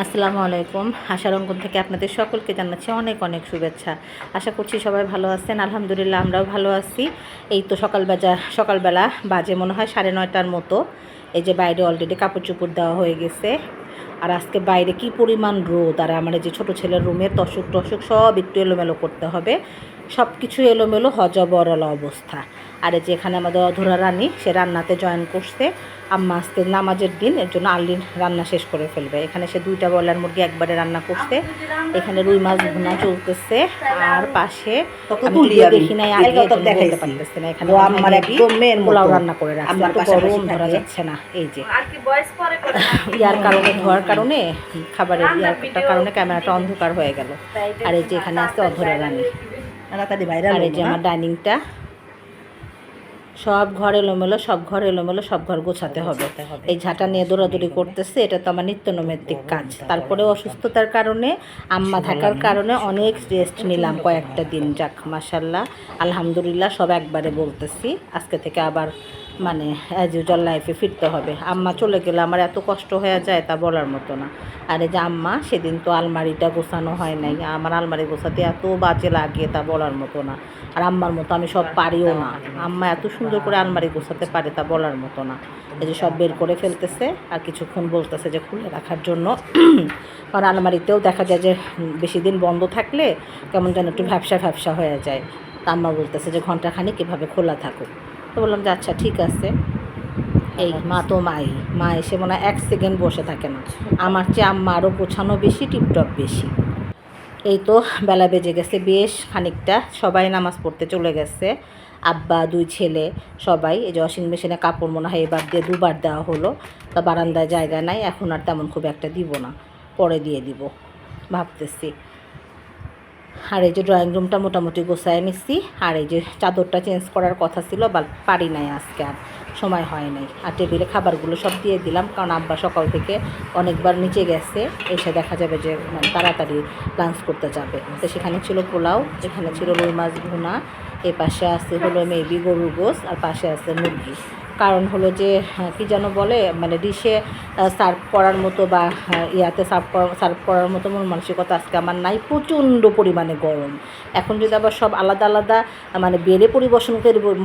আসসালামু আলাইকুম। আশার অঙ্কন থেকে আপনাদের সকলকে জানাচ্ছি অনেক অনেক শুভেচ্ছা। আশা করছি সবাই ভালো আছেন। আলহামদুলিল্লাহ আমরাও ভালো আছি। এই তো সকাল বাজা, সকালবেলা বাজে মনে হয় সাড়ে নয়টার মতো। এই যে বাইরে অলরেডি কাপড় চোপড় দেওয়া হয়ে গেছে। আর আজকে বাইরে কি পরিমাণ রোদ? আর আমার যে ছোটো ছেলের রুমের তসুক টসুক সব একটু এলোমেলো করতে হবে। সব কিছু এলোমেলো হজবরল অবস্থা। আর এই যে এখানে আমাদের অধরা রানী সে রান্নাতে জয়েন করছে। আম্মা আজকে নামাজের দিন এর জন্য আর্লি রান্না শেষ করে ফেলবে। এখানে সে দুইটা ব্রয়লার মুরগি একবারে রান্না করছে। এখানে রুই মাছ ভুনা চলতেছে। আর পাশে। দেখি নাই আগে। পারতেছি না। এখানে ও আমার আমার একদম মেয়ের পোলাও রান্না করে রাখছে। গরম ধরা যাচ্ছে না এই যে। আর কি ভয়েস পরে করে ইয়ার কারণে ধোয়ার কারণে খাবারের ইয়ারটার কারণে ক্যামেরাটা অন্ধকার হয়ে গেল। আর এই যে এখানে আছে অধরা রানী। তাড়াতাড়ি ভাইরাল আর এই যে আমার ডাইনিংটা সব ঘর এলোমেলো সব ঘর এলোমেলো সব ঘর গোছাতে হবে। এই ঝাঁটা নিয়ে দৌড়াদৌড়ি করতেছে এটা তো আমার নিত্য নৈমিত্তিক কাজ। তারপরে অসুস্থতার কারণে আম্মা থাকার কারণে অনেক রেস্ট নিলাম কয়েকটা দিন। যাক মাসাল্লাহ আলহামদুলিল্লাহ সব একবারে বলতেছি। আজকে থেকে আবার মানে অ্যাজ ইউজুয়াল লাইফে ফিরতে হবে। আম্মা চলে গেলে আমার এত কষ্ট হয়ে যায় তা বলার মতো না। আর এই যে আম্মা, সেদিন তো আলমারিটা গোছানো হয় নাই। আমার আলমারি গোছাতে এত বাজে লাগে তা বলার মতো না। আর আম্মার মতো আমি সব পারিও না। আম্মা এত সুন্দর করে আলমারি গোছাতে পারে তা বলার মতো না। এই যে সব বের করে ফেলতেছে আর কিছুক্ষণ বলতেছে যে খুলে রাখার জন্য। কারণ আলমারিতেও দেখা যায় যে বেশি দিন বন্ধ থাকলে কেমন যেন একটু ভ্যাবসা ভ্যাবসা হয়ে যায়। তা আম্মা বলতেছে যে ঘন্টাখানি কীভাবে খোলা থাকুক। তো বললাম যে আচ্ছা ঠিক আছে। এই মা তো মাই মা এসে মনে হয় এক সেকেন্ড বসে থাকে না। আমার চেয়ে আম্মা আরও গোছানো বেশি টিপটপ বেশি। এই তো বেলা বেজে গেছে বেশ খানিকটা সবাই নামাজ পড়তে চলে গেছে। আব্বা দুই ছেলে সবাই এই যে ওয়াশিং মেশিনে কাপড় মনে হয় এবার দিয়ে দুবার দেওয়া হলো। তা বারান্দায় জায়গা নাই এখন আর তেমন খুব একটা দিব না পরে দিয়ে দিব। ভাবতেছি। আর এই যে ড্রয়িং রুমটা মোটামুটি গোছায় নিচ্ছি আর এই যে চাদরটা চেঞ্জ করার কথা ছিল বা পারি নাই আজকে আর, সময় হয় নাই। আর টেবিলে খাবারগুলো সব দিয়ে দিলাম, কারণ আব্বা সকাল থেকে অনেকবার নিচে গেছে, এসে দেখা যাবে যে মানে তাড়াতাড়ি লাঞ্চ করতে যাবে। তো সেখানে ছিল পোলাও, এখানে ছিল রুই মাছ ভুনা, এ পাশে আছে হলো মেবি গরুর গোস আর পাশে আছে মুরগি। কারণ হলো যে হ্যাঁ, কি যেন বলে মানে ডিশে সার্ভ করার মতো বা হ্যাঁ, ইয়াতে সার্ভ সার্ভ করার মতো মন মানসিকতা আজকে আমার নাই প্রচণ্ড পরিমাণে গরম। এখন যদি আবার সব আলাদা আলাদা মানে বেড়ে পরিবেশন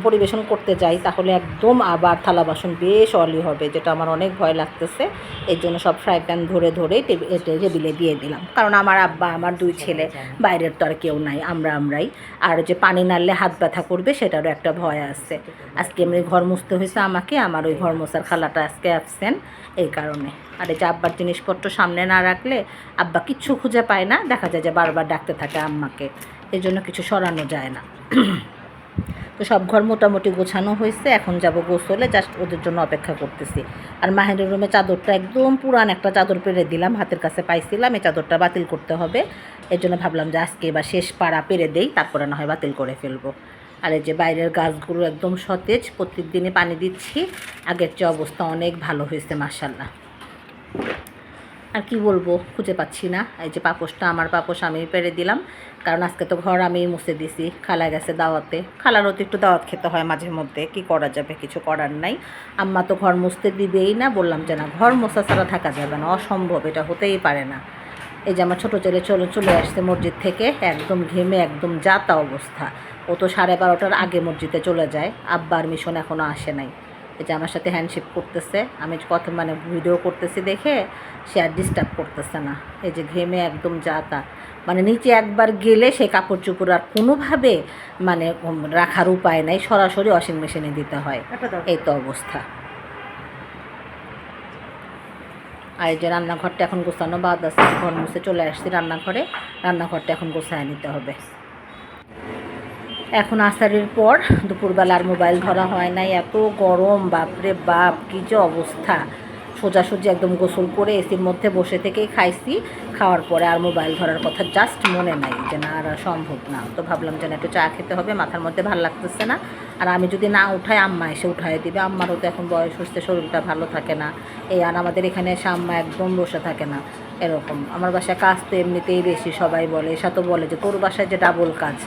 পরিবেশন করতে যাই তাহলে একদম আবার থালা বাসন বেশ অলি হবে যেটা আমার অনেক ভয় লাগতেছে। এর জন্য সব ফ্রাই প্যান ধরে ধরে টেবিলে দিয়ে দিলাম। কারণ আমার আব্বা আমার দুই ছেলে বাইরের তো আর কেউ নাই আমরা আমরাই। আর যে পানি নাড়লে হাত ব্যথা করবে সেটারও একটা ভয় আছে। আজকে এমনি ঘর মুছতে হয়েছে আমাকে, আমার ওই ঘর মোছার খালাটা আজকে অ্যাবসেন্ট এই কারণে। আর এই যে আব্বার জিনিসপত্র সামনে না রাখলে আব্বা কিচ্ছু খুঁজে পায় না, দেখা যায় যে বারবার ডাকতে থাকে আম্মাকে। এই জন্য কিছু সরানো যায় না। তো সব ঘর মোটামুটি গোছানো হয়েছে, এখন যাব গোসলে জাস্ট ওদের জন্য অপেক্ষা করতেছি। আর মাহিরের রুমে চাদরটা একদম পুরান একটা চাদর পেরে দিলাম, হাতের কাছে পাইছিলাম, এই চাদরটা বাতিল করতে হবে। এর জন্য ভাবলাম যে আজকে এবার শেষ পাড়া পেরে দেই, তারপরে না হয় বাতিল করে ফেলব। আর এই যে বাইরের গাছগুলো একদম সতেজ প্রত্যেক দিনই পানি দিচ্ছি। আগের চেয়ে অবস্থা অনেক ভালো হয়েছে মার্শাল্লাহ আর কি বলব, খুঁজে পাচ্ছি না। এই যে পাপোশটা, আমার পাপোশ আমি পেরে দিলাম। কারণ আজকে তো ঘর আমি মুছে দিছি, খালা গেছে দাওয়াতে। খালারও তো একটু দাওয়াত খেতে হয় মাঝে মধ্যে, কি করা যাবে, কিছু করার নাই। আম্মা তো ঘর মুছতে দিবেই না, বললাম যে না, ঘর মোছা ছাড়া থাকা যাবে না, অসম্ভব, এটা হতেই পারে না। এই যে আমার ছোটো ছেলে চলে চলে আসছে মসজিদ থেকে, একদম ঘেমে, একদম যাতা অবস্থা। ও তো সাড়ে বারোটার আগে মসজিদে চলে যায়। আব্বার মিশন এখনও আসে নাই। এই যে আমার সাথে হ্যান্ডশেক করতেছে। আমি কথা মানে ভিডিও করতেছি দেখে সে আর ডিস্টার্ব করতেছে না। এই যে ঘেমে একদম যাতা মানে নিচে একবার গেলে সে কাপড় চোপড় আর কোনোভাবে মানে রাখার উপায় নাই। সরাসরি ওয়াশিং মেশিনে দিতে হয়। এই তো অবস্থা। আর এই যে রান্নাঘরটা এখন গোছানো বাদ আছে। ঘর মুছে চলে আসছি রান্নাঘরে। রান্নাঘরটা এখন গোছায় নিতে হবে। এখন আসারের পর দুপুরবেলা আর মোবাইল ধরা হয় নাই। এত গরম, বাপরে বাপ, কী যে অবস্থা। সোজাসুজি একদম গোসল করে এসির মধ্যে বসে থেকেই খাইছি। খাওয়ার পরে আর মোবাইল ধরার কথা জাস্ট মনে নাই যে না আর সম্ভব না। তো ভাবলাম যে একটু চা খেতে হবে, মাথার মধ্যে ভালো লাগতেছে না। আর আমি যদি না উঠাই, আম্মা এসে উঠাই দিবে। আম্মারও তো এখন বয়স হচ্ছে, শরীরটা ভালো থাকে না। এই আর আমাদের এখানে এসে আম্মা একদম বসে থাকে না। এরকম। আমার বাসায় কাজ তো এমনিতেই বেশি, সবাই বলে, এসা তো বলে যে, তোর বাসায় যে ডাবল কাজ,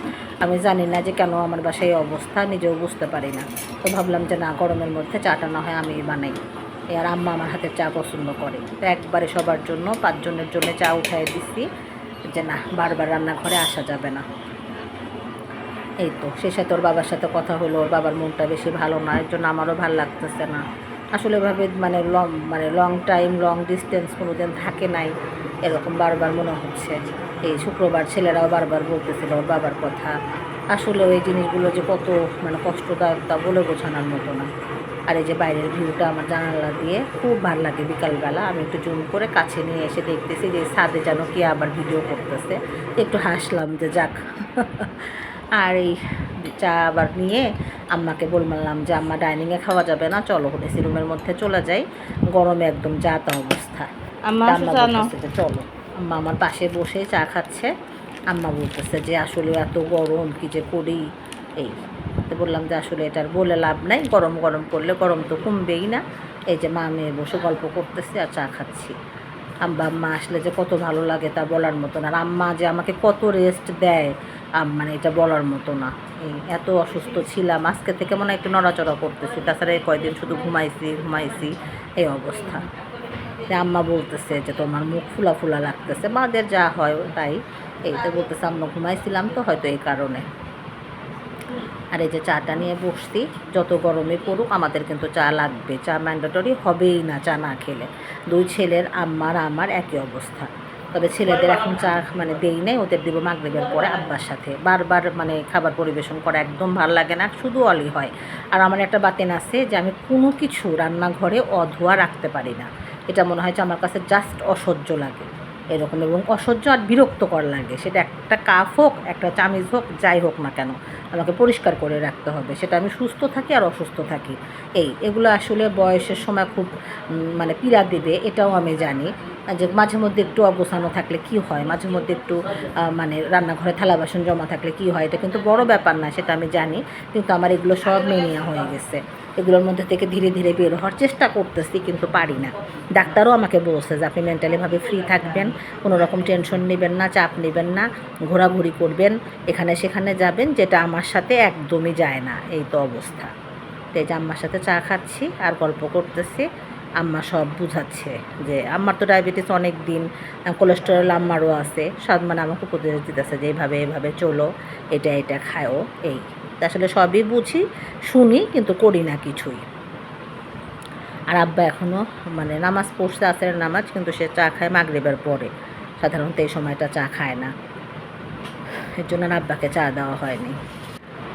আমি জানি না যে কেন আমার বাসায় এই অবস্থা, নিজেও বুঝতে পারি না। তো ভাবলাম যে, না, গরমের মধ্যে চাটা না হয় আমি বানাই। আর আম্মা আমার হাতের চা পছন্দ করে। তো একবারে সবার জন্য, পাঁচজনের জন্য চা উঠাই দিচ্ছি যে, না, বারবার রান্নাঘরে আসা যাবে না। এই তো সে সাথে ওর বাবার সাথে কথা হলো, ওর বাবার মনটা বেশি ভালো না, এর জন্য আমারও ভালো লাগতেছে না। আসলে এভাবে মানে লং মানে লং টাইম লং ডিস্টেন্স কোনো দিন থাকে নাই, এরকম বারবার মনে হচ্ছে। এই শুক্রবার ছেলেরাও বারবার বলতেছিল ওর বাবার কথা। আসলে ওই জিনিসগুলো যে কত মানে কষ্টদায়ক তা বলে বোঝানোর মতো না। আর এই যে বাইরের ভিউটা আমার জানালা দিয়ে খুব ভালো লাগে বিকালবেলা। আমি একটু জুম করে কাছে নিয়ে এসে দেখতেছি যে ছাদে যেন কে আবার ভিডিও করতেছে। একটু হাসলাম যে যাক। আর এই চা আবার নিয়ে আম্মাকে বললাম যে আম্মা ডাইনিংয়ে খাওয়া যাবে না চলো এসি রুমের মধ্যে চলে যাই। গরমে একদম যাতা তা অবস্থা আম্মা যে চলো। আম্মা আমার পাশে বসে চা খাচ্ছে। আম্মা বলতেছে যে আসলে এত গরম কি যে করি? এই। তো বললাম যে আসলে এটার বলে লাভ নাই গরম গরম করলে গরম তো কমবেই না। এই যে মা মেয়ে বসে গল্প করতেছি আর চা খাচ্ছি। আম্মা আম্মা আসলে যে কত ভালো লাগে তা বলার মতো না। আর আম্মা যে আমাকে কত রেস্ট দেয় আম- মানে এটা বলার মতো না। এত অসুস্থ ছিলাম। আজকে থেকে মনে হয় একটু নড়াচড়া করতেছি। তাছাড়া কয়দিন শুধু ঘুমাইছি ঘুমাইছি। এই অবস্থা। আম্মা বলতেছে যে তোমার মুখ ফুলা ফুলা লাগতেছে। মাদের যা হয় তাই। এই তো বলতেছে, আম্মা, ঘুমাইছিলাম তো হয়তো এই কারণে। আর এই যে চাটা নিয়ে বসছি, যত গরমে পড়ুক, আমাদের কিন্তু চা লাগবে। চা ম্যান্ডেটরি হবেই না চা না খেলে। দুই ছেলের আম্মার আমার একই অবস্থা। তবে ছেলেদের এখন চা মানে দেই নাই, ওদের দিব মাগরিবের পরে আব্বার সাথে। বারবার মানে খাবার পরিবেশন করা একদম ভালো লাগে না, শুধু অলি হয়। আর আমার একটা বাতেন আছে যে আমি কোনো কিছু রান্নাঘরে অধোয়া রাখতে পারি না। এটা মনে হয় যে আমার কাছে জাস্ট অসহ্য লাগে। এরকম, এবং অসহ্য আর বিরক্তকর লাগে। সেটা একটা কাপ হোক, একটা চামিচ হোক, যাই হোক না কেন, আমাকে পরিষ্কার করে রাখতে হবে। সেটা আমি সুস্থ থাকি আর অসুস্থ থাকি। এই, এগুলো আসলে বয়সের সময় খুব মানে পীড়া দেবে, এটাও আমি জানি। যে মাঝে মধ্যে একটু অগোছানো থাকলে কি হয়? মাঝে মধ্যে একটু মানে রান্নাঘরে থালা বাসন জমা থাকলে কি হয়? এটা কিন্তু বড় ব্যাপার না, সেটা আমি জানি। কিন্তু আমার এগুলো সব মেনিয়া হয়ে গেছে। এগুলোর মধ্যে থেকে ধীরে ধীরে বের হওয়ার চেষ্টা করতেছি, কিন্তু পারি না। ডাক্তারও আমাকে বলছে যে আপনি মেন্টালিভাবে ফ্রি থাকবেন, কোনো রকম টেনশন নেবেন না, চাপ নেবেন না, ঘোরাঘুরি করবেন, এখানে সেখানে যাবেন, যেটা আমার সাথে একদমই যায় না, এই তো অবস্থা। তো এই যে আম্মার সাথে চা খাচ্ছি, আর গল্প করতেছি, আম্মা সব বুঝাচ্ছে যে আম্মার তো ডায়াবেটিস অনেক দিন কোলেস্টেরল আম্মারও আছে সব মানে আমাকে উপদেশ দিতেছে যে এইভাবে এইভাবে চলো, এটা এটা খাও এই। আসলে সবই বুঝি, শুনি কিন্তু করি না কিছুই। আর আব্বা এখনও মানে নামাজ পড়ছে আসের নামাজ, কিন্তু সে চা খায় মাগরিবের পরে। সাধারণত এই সময়টা চা খায় না। এর জন্য আব্বাকে চা দেওয়া হয়নি।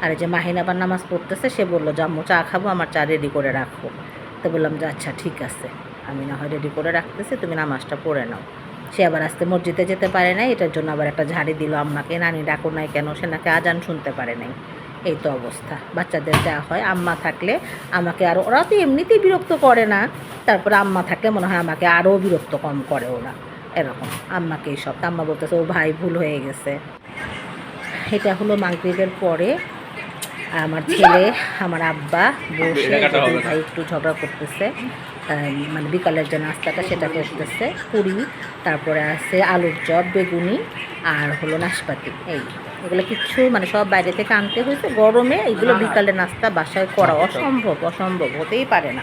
আর এই যে মাহিন আবার নামাজ পড়তেছে, সে বলল, যে আম্মু, চা খাব, আমার চা রেডি করে রাখো। তো বললাম যে আচ্ছা ঠিক আছে। আমি না হয় রেডি করে রাখতেছি, তুমি নামাজটা পড়ে নাও। সে আবার আজকে মসজিদে যেতে পারে নাই, এটার জন্য আবার একটা ঝাড়ি দিল আম্মাকে। নানি, ডাকো নাই কেন? সে নাকি আজান শুনতে পারে নাই। এই তো অবস্থা। বাচ্চাদের যা হয় আম্মা থাকলে আমাকে আরও ওরা তো এমনিতেই বিরক্ত করে না। তারপরে আম্মা থাকলে মনে হয় আমাকে আরও বিরক্ত কম করে ওরা। এরকম আম্মাকে এই সব তা আম্মা বলতেছে ও ভাই ভুল হয়ে গেছে। এটা হলো মাগরিবের পরে আমার ছেলে আমার আব্বা বসে। ভাই একটু ঝগড়া করতেছে। মানে বিকালের যে নাস্তাটা সেটা করতেছে পুরি তারপরে আছে আলুর চপ বেগুনি আর হলো নাশপাতি এই। এগুলো কিচ্ছু মানে সব বাইরে থেকে আনতে হয়েছে। গরমে এগুলো বিকালে নাস্তা বাসায় করা অসম্ভব অসম্ভব হতেই পারে না।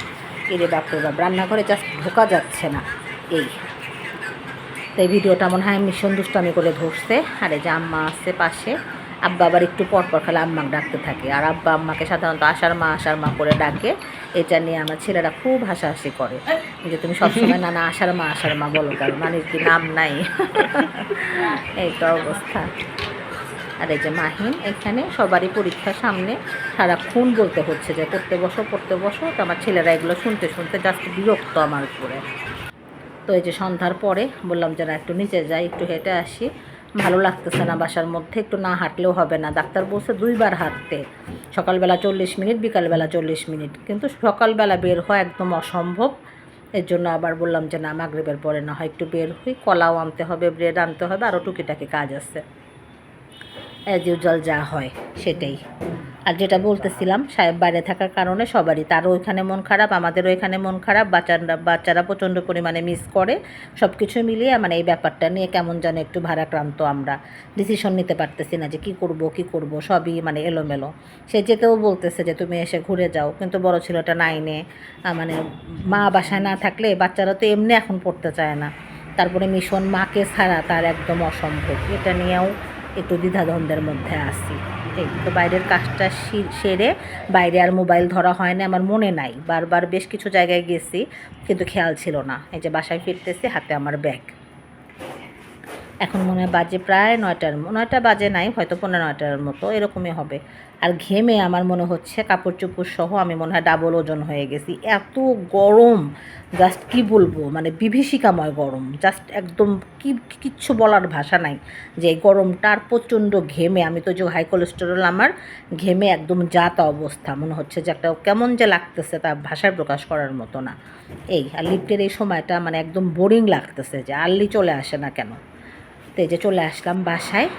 এরে বাপরে বাপ রান্নাঘরে জাস্ট ঢোকা যাচ্ছে না। এই। তো এই ভিডিওটা মনে হয় মিশন দুষ্টামি করে ধরছে। আর যে আম্মা আছে পাশে আব্বা আবার একটু পর পর খালি আম্মাকে ডাকতে থাকে। আর আব্বা আম্মাকে সাধারণত আষাঢ় মা আষাঢ় মা করে ডাকে। এটা নিয়ে আমার ছেলেরা খুব হাসাহাসি করে। যে তুমি সবসময় নানা আষাঢ় মা আষাঢ় মা বলো কারণ নানির কি নাম নাই। এই তো অবস্থা। আর এই যে মাহিন এখানে সবারই পরীক্ষা সামনে সারাক্ষণ বলতে হচ্ছে যে পড়তে বসো পড়তে বসো। তো আমার ছেলেরা এগুলো শুনতে শুনতে জাস্ট বিরক্ত আমার উপরে। তো এই যে সন্ধ্যার পরে বললাম যে, না, একটু নিচে যাই, একটু হেঁটে আসি। ভালো লাগতেছে না বাসার মধ্যে, একটু না হাঁটলেও হবে না। ডাক্তার বলছে, দুইবার হাঁটতে। সকালবেলা চল্লিশ মিনিট, বিকালবেলা চল্লিশ মিনিট। কিন্তু সকালবেলা বের হওয়া একদম অসম্ভব। এর জন্য আবার বললাম যে, না, মাগরিবের পরে না হয় একটু বের হই। কলাও আনতে হবে, ব্রেড আনতে হবে আরও টুকিটাকি কাজ আছে। অ্যাজ ইউজুয়াল যা হয়, সেটাই। আর যেটা বলতেছিলাম, সাহেব বাইরে থাকার কারণে সবারই, তারও ওইখানে মন খারাপ, আমাদেরও এখানে মন খারাপ, বাচ্চারা বাচ্চারা প্রচণ্ড পরিমাণে মিস করে। সব কিছু মিলিয়ে মানে এই ব্যাপারটা নিয়ে কেমন যেন একটু ভারাক্রান্ত আমরা। ডিসিশন নিতে পারতেছি না যে কি করব কি করব, সবই মানে এলোমেলো। সে যেতেও বলতেছে যে তুমি এসে ঘুরে যাও, কিন্তু বড় ছেলেটা নাইনে। মানে মা বাসায় না থাকলে বাচ্চারা তো এমনি এখন পড়তে চায় না। তারপরে মিশন মাকে ছাড়া তার একদম অসম্ভব। এটা নিয়েও একটু দ্বিধাদ্বন্দ্বের মধ্যে আসি এই তো বাইরের কাজটা সেরে বাইরে আর মোবাইল ধরা হয় না আমার মনে নাই। বারবার বেশ কিছু জায়গায় গেছি, কিন্তু খেয়াল ছিল না। এই যে বাসায় ফিরতেছি, হাতে আমার ব্যাগ। এখন মনে হয় বাজে প্রায় নয়টার নয়টা বাজে নাই, হয়তো পনেরো নয়টার মতো, এরকমই হবে। আর ঘেমে আমার মনে হচ্ছে কাপড় চোপড় সহ আমি মনে হয় ডাবল ওজন হয়ে গেছি। এত গরম জাস্ট কি বলব মানে বিভীষিকাময় গরম জাস্ট একদম কি, কিচ্ছু বলার ভাষা নাই যে এই গরমটা আর প্রচণ্ড ঘেমে, আমি তো যে হাই কোলেস্টেরল আমার, ঘেমে একদম জাতা অবস্থা, মনে হচ্ছে যে একটা কেমন যে লাগতেছে তা ভাষায় প্রকাশ করার মতো না। এই, আর লিফটের এই সময়টা মানে একদম বোরিং লাগতেছে যে আর্লি চলে আসে না কেন? তো এই যে চলে আসলাম বাসায়।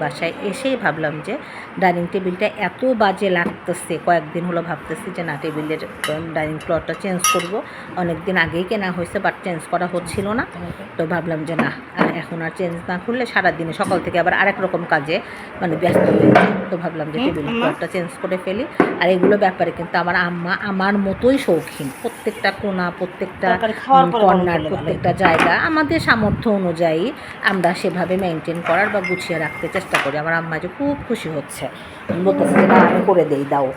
বাসায় এসেই ভাবলাম যে ডাইনিং টেবিলটা এত বাজে লাগতেছে। কয়েকদিন হলো ভাবতেছি যে না টেবিলের ডাইনিং ফ্লোরটা চেঞ্জ করব। অনেক দিন আগেই কেনা হয়েছে বাট চেঞ্জ করা হচ্ছিল না। তো ভাবলাম যে না আর এখন আর চেঞ্জ না করলে সারাদিনে সকাল থেকে আবার আরেক রকম কাজে মানে ব্যস্ত হয়ে তো ভাবলাম যে টেবিল ফ্লোরটা চেঞ্জ করে ফেলি। আর এগুলো ব্যাপারে কিন্তু আমার আম্মা আমার মতোই শৌখিন। প্রত্যেকটা কোনা প্রত্যেকটা কর্নার প্রত্যেকটা জায়গা আমাদের সামর্থ্য অনুযায়ী আমরা সেভাবে মেনটেন করার বা গুছিয়ে রাখতে চেষ্টা করি। আমার আম্মা যে খুব খুশি হচ্ছে। বলতেছে যে, না, আমি করে দেই, দাও।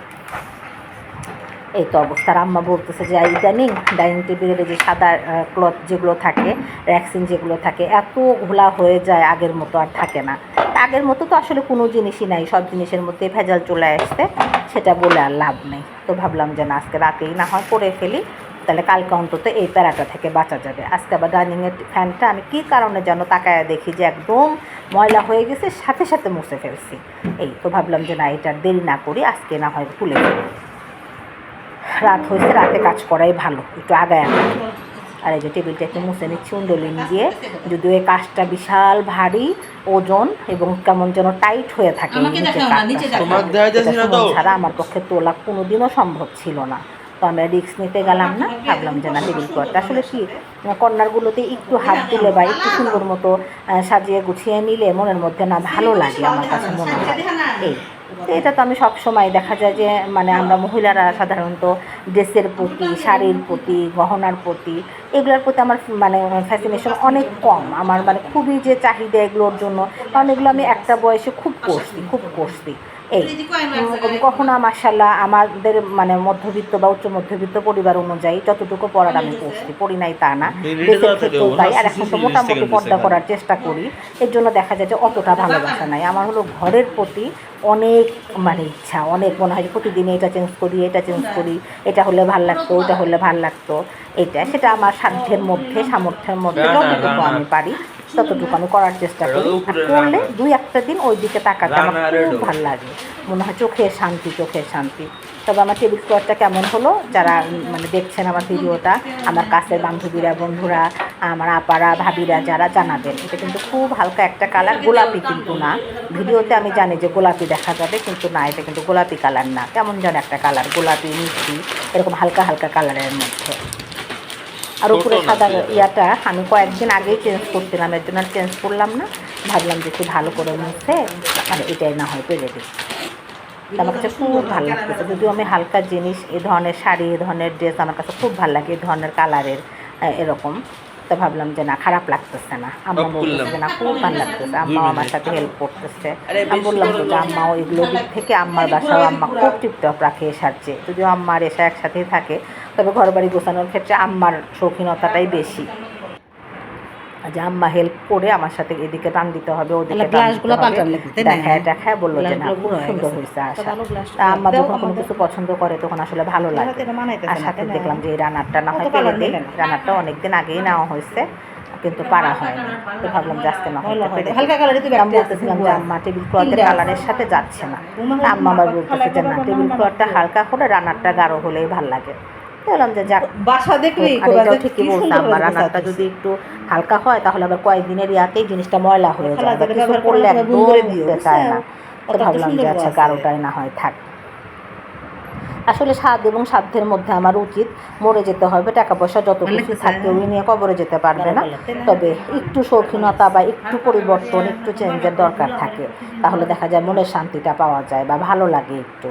এই তো অবস্থা। আম্মা বলতেছে যে ইদানিং ডাইনিং টেবিলের যে সাদা ক্লথ যেগুলো থাকে, র্যাক্সিন যেগুলো থাকে, এত ঘোলা হয়ে যায় আগের মতো আর থাকে না। আগের মতো তো আসলে কোনো জিনিসই নাই। সব জিনিসের মধ্যে ভেজাল চলে আসছে। সেটা বলে আর লাভ নেই। তো ভাবলাম যে, না, আজকে রাতেই না হয় করে ফেলি। তাহলে কালকে অন্তত এই প্যারাটা থেকে বাঁচা যাবে। আজকে আবার ডাইনিংয়ের ফ্যানটা আমি কী কারণে যেন তাকায় দেখি যে একদম ময়লা হয়ে গেছে সাথে সাথে মুছে ফেলছি। এই তো ভাবলাম যে না এটা দেরি না করি আজকে না হয় খুলে রাত হয়েছে রাতে কাজ করাই ভালো একটু আগায় আর এই যে টেবিলটা একটু মুছে নিচ্ছি উন্ডলিন দিয়ে যদিও এই কাজটা বিশাল ভারী ওজন এবং কেমন যেন টাইট হয়ে থাকে ছাড়া আমার পক্ষে তোলা কোনোদিনও সম্ভব ছিল না। তো আমরা রিক্স নিতে গেলাম না, ভাবলাম যে না টেবিল ক্লথটা আসলে কি কর্নারগুলোতে একটু হাত দিলে বা একটু সুন্দর মতো সাজিয়ে গুছিয়ে নিলে মনের মধ্যে না ভালো লাগে আমার কাছে মনে হয়। এই, তো এটা তো আমি সব সময় দেখা যায় যে মানে আমরা মহিলারা সাধারণত ড্রেসের প্রতি, শাড়ির প্রতি, গহনার প্রতি, এগুলোর প্রতি আমার মানে ফ্যাসিনেশন অনেক কম। আমার মানে খুবই যে চাহিদা এগুলোর জন্য, কারণ এগুলো আমি একটা বয়সে খুব করছি খুব করছি। এই কখনো মাসাল্লাহ আমাদের মানে মধ্যবিত্ত বা উচ্চ মধ্যবিত্ত পরিবার অনুযায়ী যতটুকু পড়ার আমি পড়ছি পড়ি নাই তা না। দেশের ক্ষেত্রেও তাই। আর এখন তো মোটামুটি পর্দা করার চেষ্টা করি। এর জন্য দেখা যায় যে অতটা ভালোবাসা নাই। আমার হলো ঘরের প্রতি অনেক মানে ইচ্ছা অনেক মনে হয় যে প্রতিদিন এটা চেঞ্জ করি এটা চেঞ্জ করি এটা হলে ভালো লাগতো ওটা হলে ভালো লাগতো এটা সেটা আমার সাধ্যের মধ্যে সামর্থ্যের মধ্যে যতটুকু। আমি পারি ততটুকু আমি করার চেষ্টা করি। করলে দুই একটা দিন ওই দিকে তাকাতে আমার খুব ভালো ভালো লাগে। মনে হয় চোখের শান্তি চোখের শান্তি। তবে আমার টেবিল ক্লথটা কেমন হলো? যারা মানে দেখছেন আমার ভিডিওটা আমার কাছের বান্ধবীরা বন্ধুরা আমার আপারা ভাবিরা যারা জানাবেন এটা কিন্তু খুব হালকা একটা কালার গোলাপি কিন্তু না। ভিডিওতে আমি জানি যে গোলাপি দেখা যাবে কিন্তু না এটা কিন্তু গোলাপি কালার না। কেমন যেন একটা কালার গোলাপি মিষ্টি এরকম হালকা হালকা কালারের মধ্যে। আর উপরে সাদা ইয়াটা আমি কয়েকদিন আগেই চেঞ্জ করছিলাম এর জন্য চেঞ্জ করলাম না। ভাবলাম যে একটু ভালো করে মুছে মানে এটাই না হয় পেরে দিই। তো আমার কাছে খুব ভালো লাগতেছে। যদিও আমি হালকা জিনিস এই ধরনের শাড়ি এই ধরনের ড্রেস আমার কাছে খুব ভালো লাগে এই ধরনের কালারের এরকম। তো ভাবলাম যে না খারাপ লাগতেছে না। আম্মা বলতেছে না খুব ভালো লাগতেছে। আম্মাও দুই আমার সাথে হেল্প করতেছে। আমি বললাম যে। আম্মাও এগুলো দিক থেকে আম্মার বাসাও আম্মা খুব টিপটপ রাখে সারছে যদিও আম্মার এসা একসাথেই থাকে তবে ঘর বাড়ি গোছানোর ক্ষেত্রে আম্মার শৌখিনতাটাই বেশি। যে আম্মা হেল্প করে আমার সাথে এদিকে টান দিতে হবে ওদিকে গ্লাসগুলো তাই? দেখায় দেখায় বলল যে না খুব সুন্দর হয়েছে আশা। আম্মা যখন কোনো কিছু পছন্দ করে তখন আসলে ভালো লাগে। আর সাথে দেখলাম যে এই রান্নারটা না হয় দিই। রান্নারটা অনেকদিন আগেই নেওয়া হয়েছে কিন্তু পারা হয়নি। তো ভাবলাম যে আজকে না। হালকা কালারের তো আমি বলতেছিলাম যে আম্মা টেবিল ক্লথের কালারের সাথে যাচ্ছে না। আম্মা বুমা বলতেছে যে না টেবিল ক্লথটা হালকা করে রান্নারটা গাঢ় হলেই ভালো লাগে। বললাম যে যাক। বাসা দেখলি আর ঠিকই বলছে আম্মা রান্নাটা যদি একটু হালকা হয় তাহলে আবার কয়েকদিনের ইয়াতেই জিনিসটা ময়লা হয়ে যায়। বা করলে একদম চায় না। তো ভাবলাম যে আচ্ছা। গাঢ়টাই না হয় থাক। আসলে স্বাদ এবং সাধ্যের মধ্যে আমার উচিত মরে যেতে হবে টাকা পয়সা যত কিছু থাকে ওই নিয়ে কবরে যেতে পারবে না। তবে একটু শৌখিনতা বা একটু পরিবর্তন একটু চেঞ্জের দরকার থাকে। তাহলে দেখা যায় মনের শান্তিটা পাওয়া যায় বা ভালো লাগে একটু।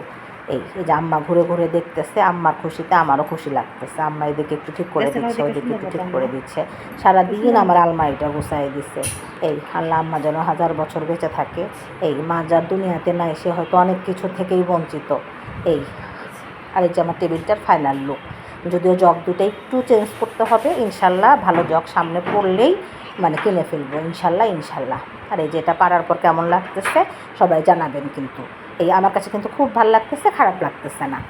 এই এই যে আম্মা ঘুরে ঘুরে দেখতেছে আম্মার খুশিতে আমারও খুশি লাগতেছে। আম্মা এদিকে একটু ঠিক করে দিচ্ছে ওইদিকে একটু ঠিক করে দিচ্ছে। সারাদিন আমার আলমারিটা গুছাই দিছে। এই আল্লাহ আম্মা যেন হাজার বছর বেঁচে থাকে। এই মা যার দুনিয়াতে নাই সে হয়তো অনেক কিছু থেকেই বঞ্চিত। এই আর এই যে আমার টেবিলটার ফাইনাল লুক যদিও জগ দুটো একটু চেঞ্জ করতে হবে ইনশাল্লাহ ভালো জগ সামনে পড়লেই মানে কিনে ফেলব ইনশাল্লাহ ইনশাল্লাহ। আর এই যে এটা পারার পর কেমন লাগতেছে সবাই জানাবেন কিন্তু। এই আমার কাছে কিন্তু খুব ভালো লাগতেছে, খারাপ লাগতেছে না।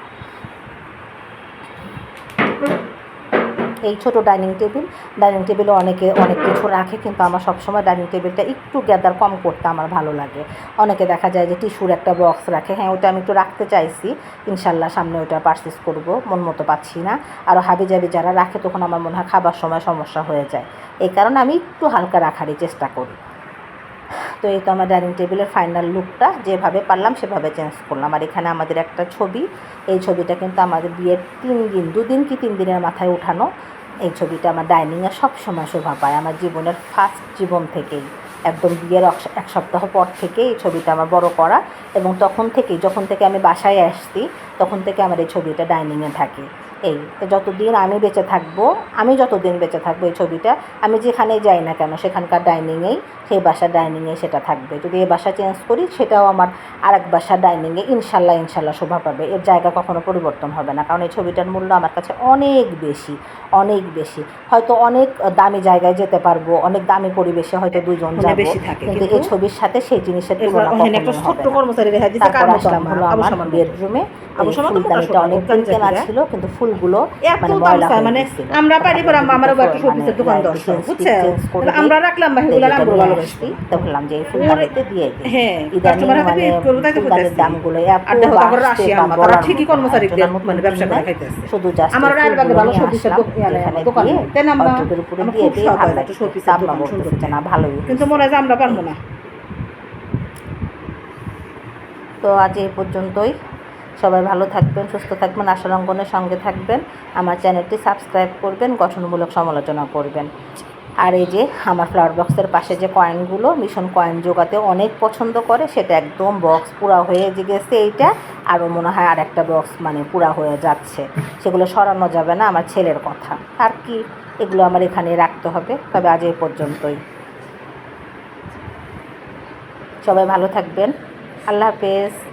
এই ছোট ডাইনিং টেবিল, ডাইনিং টেবিলে অনেকে, অনেক কিছু রাখে, কিন্তু আমার সবসময় ডাইনিং টেবিলটা একটু গ্যাদার কম করতে আমার ভালো লাগে। অনেকে দেখা যায় যে টিস্যুর একটা বক্স রাখে হ্যাঁ ওটা আমি একটু রাখতে চাইছি, ইনশাল্লাহ সামনে ওটা পারচেস করব, মন মতো পাচ্ছি না। আরও হাবি জাবি যারা রাখে, তখন আমার মনে হয় খাবার সময় সমস্যা হয়ে যায়। এই কারণে আমি একটু হালকা রাখারই চেষ্টা করি। তো এই তো আমার ডাইনিং টেবিলের ফাইনাল লুকটা যেভাবে পারলাম সেভাবে চেঞ্জ করলাম। আর এখানে আমাদের একটা ছবি, এই ছবিটা কিন্তু আমাদের বিয়ের তিন দিন, দুদিন কি তিন দিনের মাথায় উঠানো। এই ছবিটা আমার ডাইনিংয়ে সবসময় শোভা পায়, আমার জীবনের ফার্স্ট জীবন থেকেই। একদম বিয়ের এক- সপ্তাহ পর থেকে এই ছবিটা আমার বড় করা এবং তখন থেকেই, যখন থেকে আমি বাসায় আসছি, তখন থেকে আমার এই ছবিটা ডাইনিংয়ে থাকে। এই যতদিন আমি বেঁচে থাকব আমি যতদিন বেঁচে থাকব এই ছবিটা আমি যেখানে যাই না কেন সেখানকার ডাইনিংয়েই সেই বাসা ডাইনিংয়ে সেটা থাকবে। যদি এই বাসা চেঞ্জ করি সেটাও আমার আরেক বাসা ডাইনিংয়ে ইনশাল্লাহ ইনশাল্লাহ শোভা পাবে। এর জায়গা কখনো পরিবর্তন হবে না কারণ এই ছবিটার মূল্য আমার কাছে অনেক বেশি অনেক বেশি। হয়তো অনেক দামি জায়গায় যেতে পারব অনেক দামি পরিবেশে হয়তো দুজন যাব কিন্তু এই ছবির সাথে সেই জিনিসের তুলনা ওখানে ছোট্ট হবে না। কর্মচারী দেখা তারপর আসলাম হলো আমার বেডরুমে ফুলদানিটা অনেক দিন কেনা ছিল কিন্তু ফুলগুলো এত মানে দাম চায়, মানে আমরা পারি পর একটা মানে শোপিসের দোকান বুঝছে? দিই। আমরা রাখলাম তো ভালোবাসি। তো বললাম যে এই দিয়ে দিই হ্যাঁ, ইদানিং customer হাতে মানে করব, তাই তো ফুলদানির দামগুলো এত তারপর বাড়ছে রাশি আমার, তারা ঠিকই কর্মচারী মতো মানে ব্যবসা করে খাইতেছে। শুধু আমার রায়েরবাগে ভালো শোপিসের দোকান। দিয়ে তাই না আমার দিয়ে দিয়ে একটা। শোপিসের দোকান সুন্দর বলতেছে না ভালোই কিন্তু মনে হয় আমরা পারব না তো আজ এই পর্যন্তই সবাই ভালো থাকবেন, সুস্থ থাকবেন আশারঙ্গনের সঙ্গে থাকবেন। আমার চ্যানেলটি সাবস্ক্রাইব করবেন, গঠনমূলক সমালোচনা করবেন। আর এই যে আমার ফ্লাওয়ার বক্সের পাশে যে কয়েনগুলো মিশন কয়েন জোগাতে অনেক পছন্দ করে, সেটা একদম বক্স পুরা হয়ে যে গেছে এইটা আরও মনে হয় আর একটা বক্স মানে পুরা হয়ে যাচ্ছে। সেগুলো সরানো যাবে না, আমার ছেলের কথা। আর কি, এগুলো আমার এখানে রাখতে হবে। তবে আজ এই পর্যন্তই। সবাই ভালো থাকবেন। আল্লাহ হাফেজ।